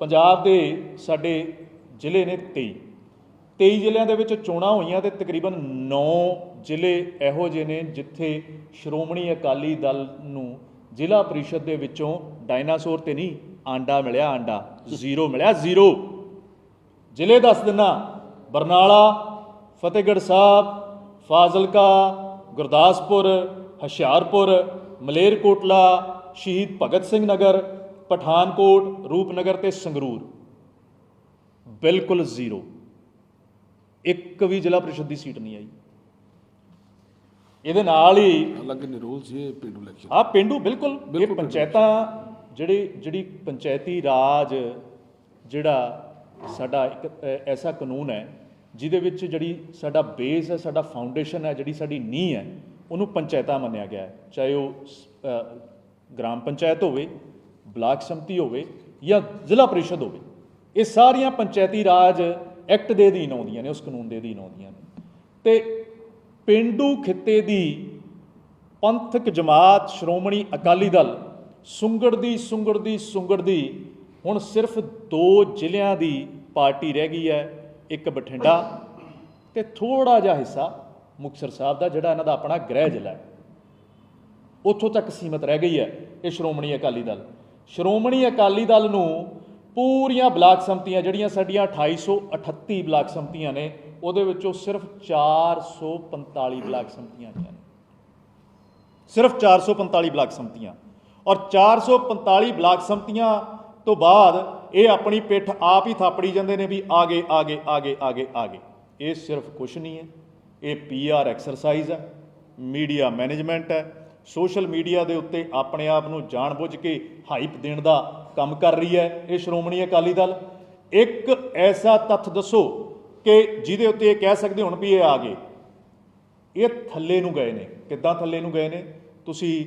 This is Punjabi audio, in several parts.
ਪੰਜਾਬ ਦੇ ਸਾਡੇ ਜ਼ਿਲ੍ਹੇ ਨੇ 23 23 ਜ਼ਿਲ੍ਹਿਆਂ ਦੇ ਵਿੱਚ ਚੋਣਾਂ ਹੋਈਆਂ ਤੇ ਤਕਰੀਬਨ 9 ਜ਼ਿਲ੍ਹੇ ਇਹੋ ਜਿਹੇ ਨੇ ਜਿੱਥੇ ਸ਼੍ਰੋਮਣੀ ਅਕਾਲੀ ਦਲ ਨੂੰ ਜ਼ਿਲ੍ਹਾ ਪ੍ਰੀਸ਼ਦ ਦੇ ਵਿੱਚੋਂ ਡਾਇਨਾਸੌਰ ਤੇ ਨਹੀਂ, ਆਂਡਾ ਮਿਲਿਆ, ਆਂਡਾ ਜ਼ੀਰੋ ਮਿਲਿਆ, ਜ਼ੀਰੋ। ਜ਼ਿਲ੍ਹੇ ਦੱਸ ਦਿਨਾ, ਬਰਨਾਲਾ, ਫਤਿਹਗੜ੍ਹ ਸਾਹਿਬ, ਫਾਜ਼ਿਲਕਾ, ਗੁਰਦਾਸਪੁਰ, ਹੁਸ਼ਿਆਰਪੁਰ, ਮਲੇਰਕੋਟਲਾ, ਸ਼ਹੀਦ ਭਗਤ ਸਿੰਘ ਨਗਰ ਪਠਾਨਕੋਟ ਰੂਪਨਗਰ ਤੇ ਸੰਗਰੂਰ। ਬਿਲਕੁਲ ਜ਼ੀਰੋ। ਇੱਕ ਵੀ ਜ਼ਿਲ੍ਹਾ ਪ੍ਰੀਸ਼ਦ ਦੀ ਸੀਟ ਨਹੀਂ ਆਈ। ਇਹਦੇ ਨਾਲ ਹੀ ਹਾਲਾਂਕਿ ਨਿਰੋਲ ਸੀ ਪਿੰਡੂ ਇਲੈਕਸ਼ਨ ਆ ਪਿੰਡੂ ਬਿਲਕੁਲ। ਇਹ ਪੰਚਾਇਤਾਂ ਜਿਹੜੀ ਜਿਹੜੀ ਪੰਚਾਇਤੀ ਰਾਜ ਜਿਹੜਾ ਸਾਡਾ ਇੱਕ ਐਸਾ ਕਾਨੂੰਨ ਹੈ ਜਿਹਦੇ ਵਿੱਚ ਜਿਹੜੀ ਸਾਡਾ ਬੇਸ ਹੈ ਸਾਡਾ ਫਾਊਂਡੇਸ਼ਨ ਹੈ ਜਿਹੜੀ ਸਾਡੀ ਨੀਂਹ ਹੈ ਉਹਨੂੰ ਪੰਚਾਇਤਾਂ ਮੰਨਿਆ ਗਿਆ ਹੈ। ਚਾਹੇ ਉਹ ਗ੍ਰਾਮ ਪੰਚਾਇਤ ਹੋਵੇ ਬਲਾਕ ਸੰਮਤੀ ਹੋਵੇ ਜਾਂ ਜ਼ਿਲ੍ਹਾ ਪਰਿਸ਼ਦ ਹੋਵੇ, ਇਹ ਸਾਰੀਆਂ ਪੰਚਾਇਤੀ ਰਾਜ ਐਕਟ ਦੇ ਅਧੀਨ ਆਉਂਦੀਆਂ ਨੇ, ਉਸ ਕਾਨੂੰਨ ਦੇ ਅਧੀਨ ਆਉਂਦੀਆਂ ਨੇ। ਤੇ ਪਿੰਡੂ ਖਿੱਤੇ ਦੀ ਪੰਥਕ ਜਮਾਤ ਸ਼੍ਰੋਮਣੀ ਅਕਾਲੀ ਦਲ ਸੁੰਗੜਦੀ ਸੁੰਗੜਦੀ ਸੁੰਗੜਦੀ ਹੁਣ ਸਿਰਫ ਦੋ ਜ਼ਿਲ੍ਹਿਆਂ ਦੀ ਪਾਰਟੀ ਰਹਿ ਗਈ ਹੈ, ਇੱਕ ਬਠਿੰਡਾ ਤੇ ਥੋੜਾ ਜਿਹਾ ਹਿੱਸਾ ਮੁਕਤਸਰ ਸਾਹਿਬ ਦਾ, ਜਿਹੜਾ ਇਹਨਾਂ ਦਾ ਆਪਣਾ ਗ੍ਰਹਿ ਜ਼ਿਲ੍ਹਾ ਹੈ। ਉੱਥੋਂ ਤੱਕ ਸੀਮਤ ਰਹਿ ਗਈ ਹੈ ਇਹ ਸ਼੍ਰੋਮਣੀ ਅਕਾਲੀ ਦਲ। ਸ਼੍ਰੋਮਣੀ ਅਕਾਲੀ ਦਲ ਨੂੰ ਪੂਰੀਆਂ ਬਲਾਕ ਸੰਮਤੀਆਂ ਜਿਹੜੀਆਂ ਸਾਡੀਆਂ 2838 ਬਲਾਕ ਸੰਮਤੀਆਂ ਨੇ, ਉਹਦੇ ਵਿੱਚੋਂ ਸਿਰਫ 445 ਬਲਾਕ ਸੰਮਤੀਆਂ ਆਈਆਂ ਨੇ। ਸਿਰਫ 445 ਬਲਾਕ ਸੰਮਤੀਆਂ। ਔਰ 445 ਬਲਾਕ ਸੰਮਤੀਆਂ ਤੋਂ ਬਾਅਦ ਇਹ ਆਪਣੀ ਪਿੱਠ ਆਪ ਹੀ ਥਾਪੜੀ ਜਾਂਦੇ ਨੇ ਵੀ ਆਗੇ ਆਗੇ ਆਗੇ ਆਗੇ ਆਗੇ। ਇਹ ਸਿਰਫ ਕੁਝ ਨਹੀਂ ਹੈ। ਇਹ ਪੀਆਰ ਐਕਸਰਸਾਈਜ਼ ਹੈ। ਮੀਡੀਆ ਮੈਨੇਜਮੈਂਟ ਹੈ। ਸੋਸ਼ਲ ਮੀਡੀਆ ਦੇ ਉੱਤੇ ਆਪਣੇ ਆਪ ਨੂੰ ਜਾਣਬੁੱਝ ਕੇ ਹਾਈਪ ਦੇਣ ਦਾ ਕੰਮ ਕਰ ਰਹੀ ਹੈ ਇਹ ਸ਼੍ਰੋਮਣੀ ਅਕਾਲੀ ਦਲ। ਇੱਕ ਐਸਾ ਤੱਥ ਦੱਸੋ ਕਿ ਜਿਹਦੇ ਉੱਤੇ ਇਹ ਕਹਿ ਸਕਦੇ ਹੁਣ ਵੀ ਇਹ ਆ ਗਏ। ਇਹ ਥੱਲੇ ਨੂੰ ਗਏ ਨੇ। ਕਿੱਦਾਂ ਥੱਲੇ ਨੂੰ ਗਏ ਨੇ? ਤੁਸੀਂ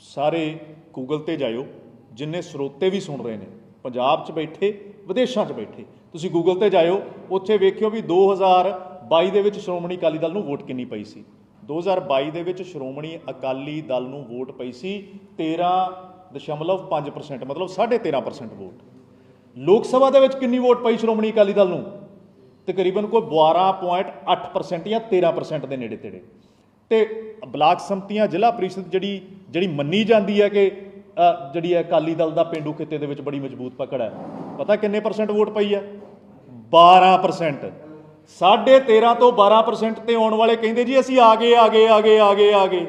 ਸਾਰੇ ਗੂਗਲ ਤੇ ਜਾਇਓ, ਜਿੰਨੇ ਸਰੋਤੇ ਵੀ ਸੁਣ ਰਹੇ ਨੇ। ਪੰਜਾਬ 'ਚ ਬੈਠੇ, ਵਿਦੇਸ਼ਾਂ 'ਚ ਬੈਠੇ। ਤੁਸੀਂ ਗੂਗਲ ਤੇ ਜਾਇਓ, ਉੱਥੇ ਵੇਖਿਓ ਵੀ 2022 ਦੇ ਵਿੱਚ ਸ਼੍ਰੋਮਣੀ ਅਕਾਲੀ ਦਲ ਨੂੰ ਵੋਟ ਕਿੰਨੀ ਪਈ ਸੀ। 2022 ਦੇ ਵਿੱਚ ਸ਼੍ਰੋਮਣੀ ਅਕਾਲੀ ਦਲ ਨੂੰ ਵੋਟ ਪਈ ਸੀ 13.5% ਮਤਲਬ 13.5% ਵੋਟ। ਲੋਕ ਸਭਾ ਦੇ ਵਿੱਚ ਕਿੰਨੀ ਵੋਟ ਪਈ ਸ਼੍ਰੋਮਣੀ ਅਕਾਲੀ ਦਲ ਨੂੰ? ਤਕਰੀਬਨ ਕੋਈ 12.8% ਜਾਂ 13% ਦੇ ਨੇੜੇ ਤੇੜੇ ਤੇ ਬਲਾਕ ਸੰਮਤੀਆਂ, ਜ਼ਿਲ੍ਹਾ ਪ੍ਰੀਸ਼ਦ ਜਿਹੜੀ ਜਿਹੜੀ ਮੰਨੀ ਜਾਂਦੀ ਹੈ ਕਿ ਜਿਹੜੀ ਹੈ ਅਕਾਲੀ ਦਲ ਦਾ ਪਿੰਡੂ ਖਿੱਤੇ ਦੇ ਵਿੱਚ ਬੜੀ ਮਜ਼ਬੂਤ ਪਕੜ ਹੈ। ਪਤਾ ਕਿੰਨੇ ਪਰਸੈਂਟ ਵੋਟ ਪਈ ਹੈ? 12% ਸਾਢੇ 13 ਤੋਂ 12% ਤੇ ਆਉਣ ਵਾਲੇ ਕਹਿੰਦੇ ਜੀ ਅਸੀਂ ਆ ਗਏ ਆ ਗਏ ਆ ਗਏ ਆ ਗਏ ਆ ਗਏ।